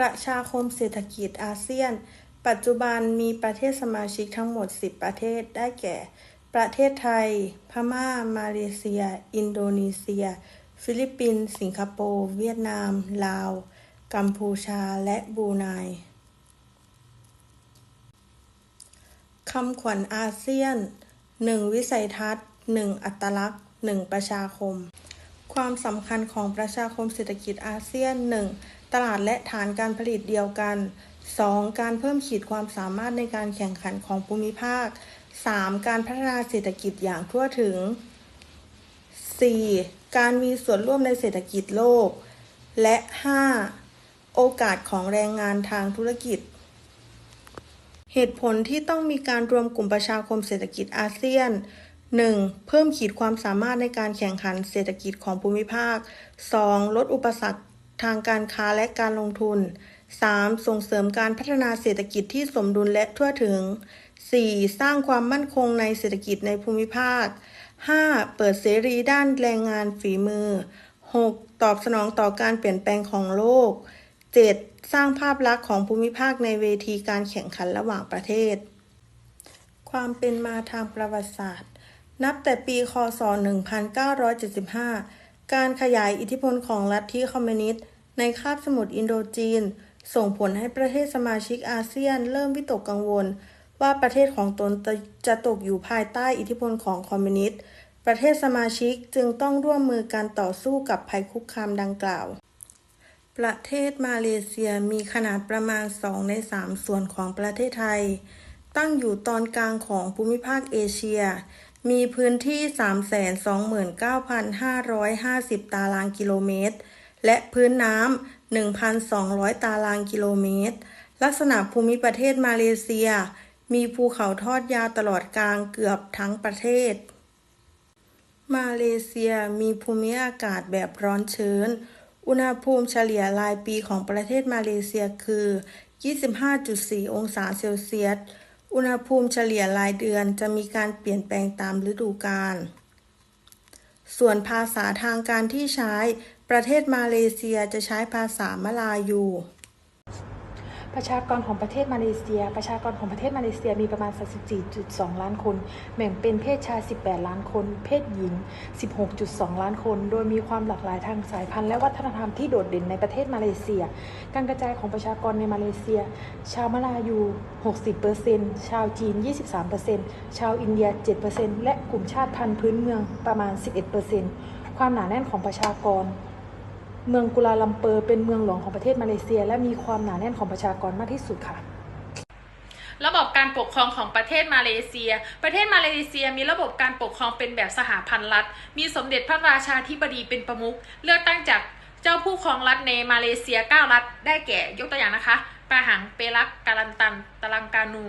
ประชาคมเศรษฐกิจอาเซียน ปัจจุบันมีประเทศสมาชิกทั้งหมด 10 ประเทศได้แก่ ประเทศไทย พม่า มาเลเซีย อินโดนีเซีย ฟิลิปปินส์สิงคโปร์เวียดนาม ลาว กัมพูชาและบรูไนคำขวัญอาเซียน 1. วิสัยทัศน์ 1. อัตลักษณ์ 1. ประชาคม ความสำคัญของประชาคมเศรษฐกิจอาเซียน 1. ตลาดและฐานการผลิตเดียวกัน 2. การเพิ่มขีดความสามารถในการแข่งขันของภูมิภาค 3. การพัฒนาเศรษฐกิจอย่างทั่วถึง 4. การมีส่วนร่วมในเศรษฐกิจโลก และ 5. โอกาสของแรงงานทางธุรกิจ เหตุผลที่ต้องมีการรวมกลุ่มประชาคมเศรษฐกิจอาเซียน 1. เพิ่มขีดความสามารถในการแข่งขันเศรษฐกิจของภูมิภาค 2. ลดอุปสรรค ทางการค้าและการลงทุน 3. ส่งเสริมการพัฒนาเศรษฐกิจที่สมดุลและทั่วถึง 4. สร้างความมั่นคงในเศรษฐกิจในภูมิภาค 5. เปิดเสรีด้านแรงงานฝีมือ 6. ตอบสนองต่อการเปลี่ยนแปลงของโลก 7. สร้างภาพลักษณ์ของภูมิภาคในเวทีการแข่งขันระหว่างประเทศ ความเป็นมาทางประวัติศาสตร์ นับแต่ปี ค.ศ.1975 การขยายอิทธิพลของลัทธิคอมมิวนิสต์ในคาบสมุทรอินโดจีน ส่งผลให้ประเทศสมาชิกอาเซียน เริ่มวิตกกังวล ว่าประเทศของตนจะตกอยู่ภายใต้อิทธิพลของคอมมิวนิสต์ ประเทศสมาชิกจึงต้องร่วมมือกันต่อสู้กับภัยคุกคามดังกล่าว ประเทศมาเลเซียมีขนาดประมาณ 2 ใน 3 ส่วนของประเทศไทย ตั้งอยู่ตอนกลางของภูมิภาคเอเชีย มีพื้นที่ 329,550 ตารางกิโลเมตร และพื้นน้ำ 1,200 ตารางกิโลเมตร ลักษณะภูมิประเทศมาเลเซีย มีภูเขาทอดยาวตลอดกลางเกือบทั้งประเทศ มาเลเซียมีภูมิอากาศแบบร้อนชื้น อุณหภูมิเฉลี่ยรายปีของประเทศมาเลเซียคือ 25.4 องศาเซลเซียส อุณหภูมิเฉลี่ยรายเดือนจะมีการเปลี่ยนแปลงตามฤดูกาล ส่วนภาษาทางการที่ใช้ ประเทศมาเลเซียจะใช้ภาษามลายู ประชากรของประเทศมาเลเซีย ประชากรของประเทศมาเลเซียมีประมาณ 34.2 ล้านคน แบ่งเป็นเพศชาย 18 ล้านคน เพศหญิง 16.2 ล้านคน โดยมีความหลากหลายทางสายพันธุ์และวัฒนธรรมที่โดดเด่นในประเทศมาเลเซีย การกระจายของประชากรในมาเลเซีย ชาวมาลายู 60%ชาวจีน 23%ชาวอินเดีย 7%และกลุ่มชาติพันธุ์พื้นเมืองประมาณ 11%ความหนาแน่นของประชากร เมืองกุลาลัมเปอร์เป็นเมืองหลวงของประเทศมาเลเซีย และมีความหนาแน่นของประชากรมากที่สุดค่ะ ระบบการปกครองของประเทศมาเลเซีย ประเทศมาเลเซียมีระบบการปกครองเป็นแบบสหพันธ์รัฐ มีสมเด็จพระราชาธิบดีเป็นประมุข เลือกตั้งจากเจ้าผู้ครองรัฐในมาเลเซีย 9 รัฐ ได้แก่ ยกตัวอย่างนะคะปาหัง เปรักการันตันตะลังกานู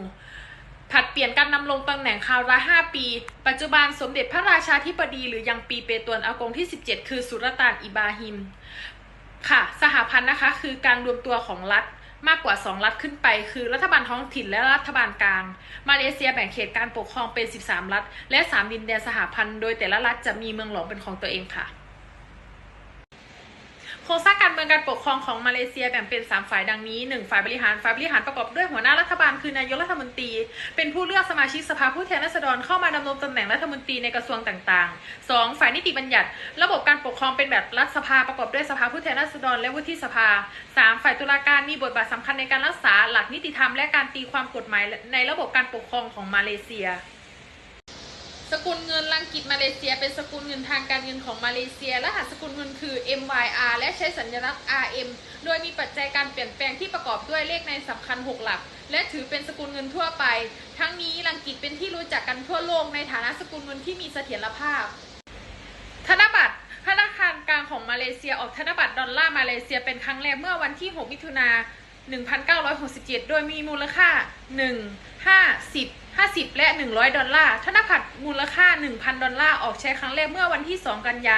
ผัดเปลี่ยนการนำลงตำแหน่งคราวละ 5 ปี ปัจจุบันสมเด็จพระราชาธิบดีหรือยังปีเปตวนอากงที่ 17 คือสุลต่านอิบราฮิม ค่ะ สหพันธ์นะคะคือการรวมตัวของรัฐมากกว่า 2 รัฐขึ้นไป คือรัฐบาลท้องถิ่นและรัฐบาลกลาง มาเลเซียแบ่งเขตการปกครองเป็น 13 รัฐ และ 3 ดินแดนสหพันธ์ โดยแต่ละรัฐจะมีเมืองหลวงเป็นของตัวเองค่ะ รงสร้างการเมืองการปกครองของมาเลเซียแบ่งเป็น 3 ฝ่ายดังนี้ 1 ฝ่ายบริหาร ฝ่ายบริหารประกอบด้วยหัวหน้ารัฐบาลคือนายกรัฐมนตรี เป็นผู้เลือกสมาชิกสภาผู้แทนราษฎรเข้ามาดำรงตำแหน่งรัฐมนตรีในกระทรวงต่างๆ 2. ฝ่ายนิติบัญญัติ ระบบการปกครองเป็นแบบรัฐสภาประกอบด้วยสภาผู้แทนราษฎรและวุฒิสภา 3. ฝ่ายตุลาการมีบทบาทสำคัญในการรักษาหลักนิติธรรมและการตีความกฎหมายในระบบการปกครองของมาเลเซีย สกุลเงินลังกิตมาเลเซีย เป็นสกุลเงินทางการเงินของมาเลเซีย รหัสสกุลเงินคือ MYR และใช้สัญลักษณ์ RM โดยมีปัจจัยการเปลี่ยนแปลงที่ประกอบด้วยเลขในสำคัญ 6 หลัก และถือเป็นสกุลเงินทั่วไป ทั้งนี้ลังกิตเป็นที่รู้จักกันทั่วโลกในฐานะสกุลเงินที่มีเสถียรภาพ ธนบัตรธนาคารกลางของมาเลเซียออกธนบัตรดอลลาร์มาเลเซียเป็นครั้งแรกเมื่อวันที่ 6 มิถุนา 1967 โดยมีมูลค่า 1 50 50 และ 100 ดอลลาร์ ธนบัตรมูลค่า 1,000 ดอลลาร์ ออกใช้ครั้งแรกเมื่อวันที่ 2 กันยา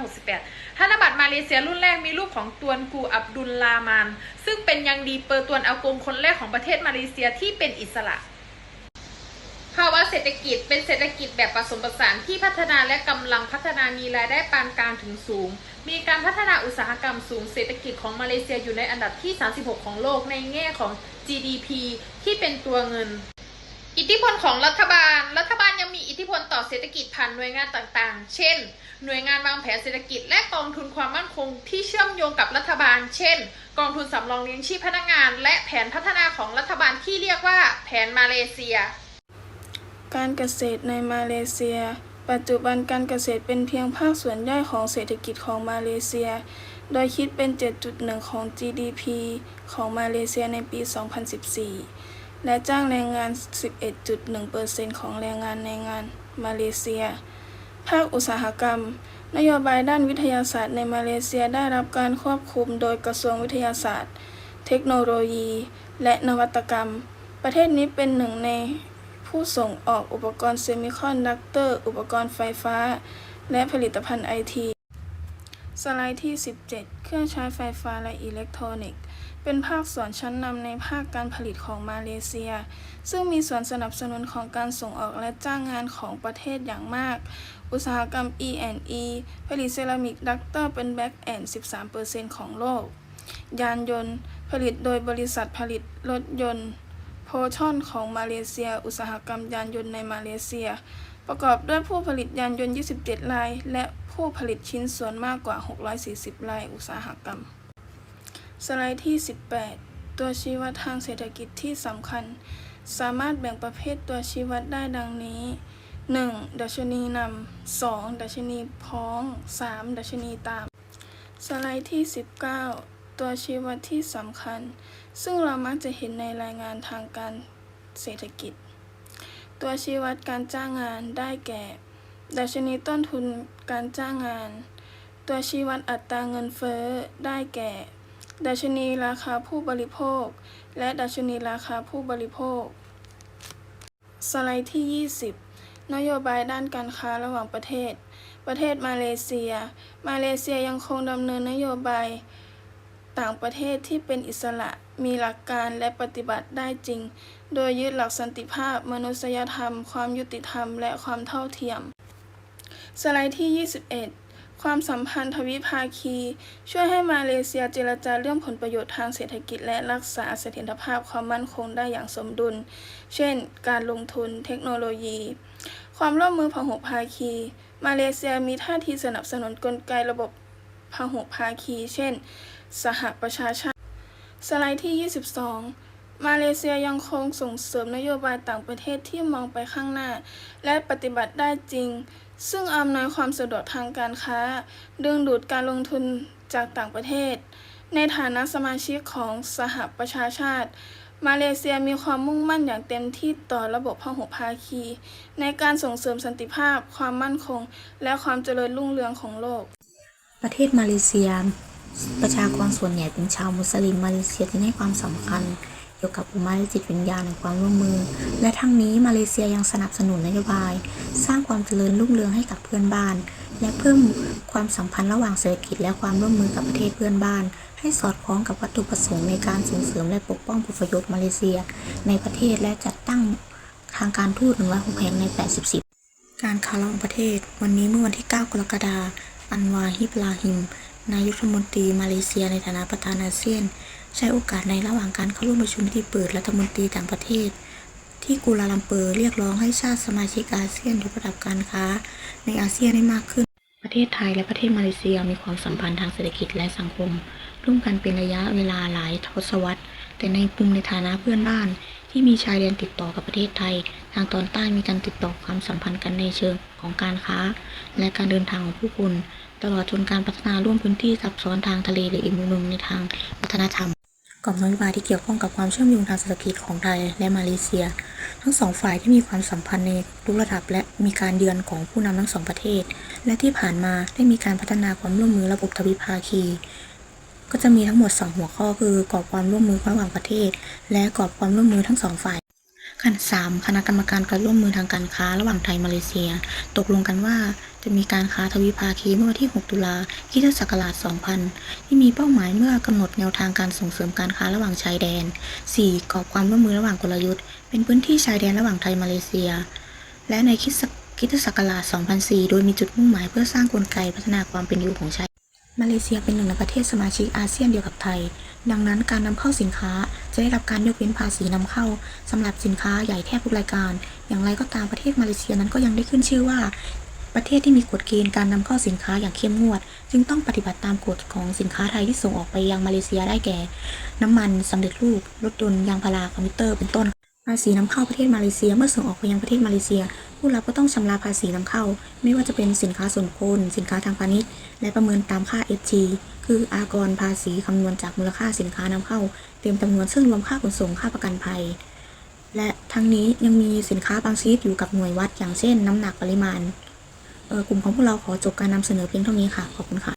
1968 ธนบัตรมาเลเซียรุ่นแรกมีรูปของตวนกูอับดุลลามาน ซึ่งเป็นยังดีเปอร์ตวนอากงคนแรกของประเทศมาเลเซียที่เป็นอิสระ ภาวะเศรษฐกิจเป็นเศรษฐกิจแบบผสมผสานที่พัฒนาและกำลังพัฒนามีรายได้ปานกลางถึงสูง มีการพัฒนาอุตสาหกรรมสูงเศรษฐกิจของมาเลเซียอยู่ในอันดับที่ 36 ของโลกในแง่ของ GDP ที่เป็นตัวเงิน อิทธิพลของรัฐบาล รัฐบาลยังมีอิทธิพลต่อเศรษฐกิจผ่านหน่วยงานต่างๆ เช่น หน่วยงานวางแผนเศรษฐกิจและกองทุนความมั่นคงที่เชื่อมโยงกับรัฐบาล เช่น กองทุนสำรองเลี้ยงชีพพนักงาน และแผนพัฒนาของรัฐบาลที่เรียกว่า แผนมาเลเซีย การเกษตรในมาเลเซีย ปัจจุบันการเกษตรเป็นเพียงภาคส่วนย่อยของเศรษฐกิจของมาเลเซีย โดยคิดเป็น 7.1 ของ GDP ของมาเลเซียในปี 2014 และจ้างแรงงาน 11.1%ของแรงงานในงานมาเลเซีย ภาคอุตสาหกรรม นโยบายด้านวิทยาศาสตร์ในมาเลเซียได้รับการควบคุมโดยกระทรวงวิทยาศาสตร์ เทคโนโลยี และนวัตกรรม ประเทศนี้เป็นหนึ่งใน ผู้ส่งออกอุปกรณ์เซมิคอนดักเตอร์ อุปกรณ์ไฟฟ้า และผลิตภัณฑ์ไอทีสไลด์ที่ 17 เครื่องใช้ไฟฟ้าและอิเล็กทรอนิกส์ เป็นภาคส่วนชั้นนำในภาคการผลิตของมาเลเซีย ซึ่งมีส่วนสนับสนุนของการส่งออกและจ้างงานของประเทศอย่างมาก อุตสาหกรรม E&E ผลิตเซรามิกดักเตอร์เป็นแบ็กแอนด์13%ของโลก ยานยนต์ ผลิตโดยบริษัทผลิตรถยนต์ โพชอนของมาเลเซีย อุตสาหกรรมยานยนต์ในมาเลเซีย ประกอบด้วยผู้ผลิตยานยนต์ 27 ราย และผู้ผลิตชิ้นส่วนมากกว่า 640 รายอุตสาหกรรม สไลด์ที่ 18 ตัวชี้วัดทางเศรษฐกิจที่สำคัญ สามารถแบ่งประเภทตัวชี้วัดได้ดังนี้ 1. ดัชนีนำ 2. ดัชนีพ้อง 3. ดัชนีตาม สไลด์ที่ 19 ตัวชี้วัดที่สำคัญ ซึ่งเรามักจะเห็นในรายงานทางการเศรษฐกิจ ตัวชี้วัดการจ้างงานได้แก่ ดัชนีต้นทุนการจ้างงาน ตัวชี้วัดอัตราเงินเฟ้อได้แก่ ดัชนีราคาผู้บริโภค และดัชนีราคาผู้บริโภค สไลด์ที่ 20 นโยบายด้านการค้าระหว่างประเทศ ประเทศมาเลเซีย มาเลเซียยังคงดำเนินนโยบาย ต่างประเทศที่เป็นอิสระมีหลักการและปฏิบัติได้จริง โดยยึดหลักสันติภาพ มนุษยธรรม ความยุติธรรม และความเท่าเทียม สไลด์ที่ 21 ความสัมพันธ์ทวิภาคี ช่วยให้มาเลเซียเจรจาเรื่องผลประโยชน์ทางเศรษฐกิจ และรักษาเสถียรภาพความมั่นคงได้อย่างสมดุล เช่น การลงทุนเทคโนโลยี ความร่วมมือพหุภาคี มาเลเซียมีท่าทีสนับสนุนกลไกระบบพหุภาคี เช่น สหประชาชาติ สไลด์ที่ 22 มาเลเซียยังคงส่งเสริมนโยบายต่างประเทศที่มองไปข้างหน้า และปฏิบัติได้จริง ซึ่งอำนวยความสะดวกทางการค้า ดึงดูดการลงทุนจากต่างประเทศ ในฐานะสมาชิกของสหประชาชาติมาเลเซียมีความมุ่งมั่นอย่างเต็มที่ต่อระบบพหุภาคี ในการส่งเสริมสันติภาพ ความมั่นคง และความเจริญรุ่งเรืองของโลก ประเทศมาเลเซีย ประชากรส่วนใหญ่เป็นชาวมุสลิมมาเลเซียจึงให้ความสำคัญ เกี่ยวกับอุมาและจิตวิญญาณในความร่วมมือ และทั้งนี้มาเลเซียยังสนับสนุนนโยบาย สร้างความเจริญรุ่งเรืองให้กับเพื่อนบ้าน และเพิ่มความสัมพันธ์ระหว่างเศรษฐกิจและความร่วมมือกับประเทศเพื่อนบ้าน ให้สอดคล้องกับวัตถุประสงค์ในการส่งเสริมและปกป้องผลประโยชน์มาเลเซีย ในประเทศและจัดตั้งทางการทูต106แห่งใน 84การค้าระหว่างประเทศ วันนี้เมื่อวันที่ 9 กรกฎาคม อันวาฮิบลาฮิม นายกรัฐมนตรีมาเลเซียในฐานะประธานอาเซียน ใช้โอกาสในระหว่างการเข้าร่วมประชุมพิธีเปิดรัฐมนตรีต่างประเทศ ที่กูลาลัมเปอร์เรียกร้องให้ชาติสมาชิกอาเซียนยกระดับการค้า ในอาเซียนให้มากขึ้น ประเทศไทยและประเทศมาเลเซียมีความสัมพันธ์ทางเศรษฐกิจและสังคม ร่วมกันเป็นระยะเวลาหลายทศวรรษ แต่ในกลุ่มในฐานะเพื่อนบ้าน ที่มีชายแดนติดต่อกับประเทศไทย ทางตอนใต้มีการติดต่อความสัมพันธ์กันในเชิงของการค้า และการเดินทางของผู้คน ตลอดจนการพัฒนาร่วมพื้นที่ซับซ้อนทางทะเลหรืออีกมุมหนึ่งในทางวัฒนธรรมกรอบนโยบายที่เกี่ยวข้องกับความเชื่อมโยงทางเศรษฐกิจของไทยและมาเลเซีย ทั้งสองฝ่ายที่มีความสัมพันธ์ในทุกระดับและมีการเยือนของผู้นำทั้งสองประเทศ และที่ผ่านมาได้มีการพัฒนาความร่วมมือระบบทวิภาคี ก็จะมีทั้งหมด 2 หัวข้อคือกรอบความร่วมมือระหว่างประเทศ และกรอบความร่วมมือทั้งสองฝ่าย ขั้น 3 คณะกรรมการการร่วมมือทางการค้าระหว่างไทยมาเลเซีย ตกลงกันว่าจะมีการค้าทวิภาคีเมื่อวันที่ 6 ตุลาคมศักราช2000 ที่มีเป้าหมายเมื่อกำหนดแนวทางการส่งเสริมการค้าระหว่างชายแดน 4. กอบความร่วมมือระหว่างกลยุทธ์ เป็นพื้นที่ชายแดนระหว่างไทยมาเลเซีย และในคริสตคริสตศักราช 2004 โดยมีจุดมุ่งหมายเพื่อสร้างกลไกพัฒนาความเป็นอยู่ของชายมาเลเซียเป็นหนึ่งในประเทศสมาชิกอาเซียนเดียวกับไทย ดังนั้นการนำเข้าสินค้าจะได้รับการยกเว้นภาษีนำเข้าสำหรับสินค้าใหญ่แทบทุกรายการ อย่างไรก็ตามประเทศมาเลเซียนั้นก็ยังได้ขึ้นชื่อว่า ประเทศที่มีกฎเกณฑ์การนำเข้าสินค้าอย่างเข้มงวด จึงต้องปฏิบัติตามกฎของสินค้าไทยที่ส่งออกไปยังมาเลเซียได้แก่ น้ำมันสำเร็จรูปรถยนต์ยางพาราคอมพิวเตอร์เป็นต้นภาษีนำเข้าประเทศมาเลเซียเมื่อส่งออกไปยังประเทศมาเลเซีย ผู้รับก็ต้องชำระภาษีนำเข้า ไม่ว่าจะเป็นสินค้าส่วนบุคคลสินค้าทางพาณิชย์ และประเมินตามค่า FG คืออากรภาษีคำนวณจากมูลค่าสินค้านำเข้า เต็มจำนวนซึ่งรวมค่าขนส่งค่าประกันภัย และทั้งนี้ยังมีสินค้าบางชนิดอยู่กับหน่วยวัดอย่างเช่นน้ำหนักปริมาณกลุ่มของพวกเราขอจบการนำเสนอเพียงเท่านี้ค่ะ ขอบคุณค่ะ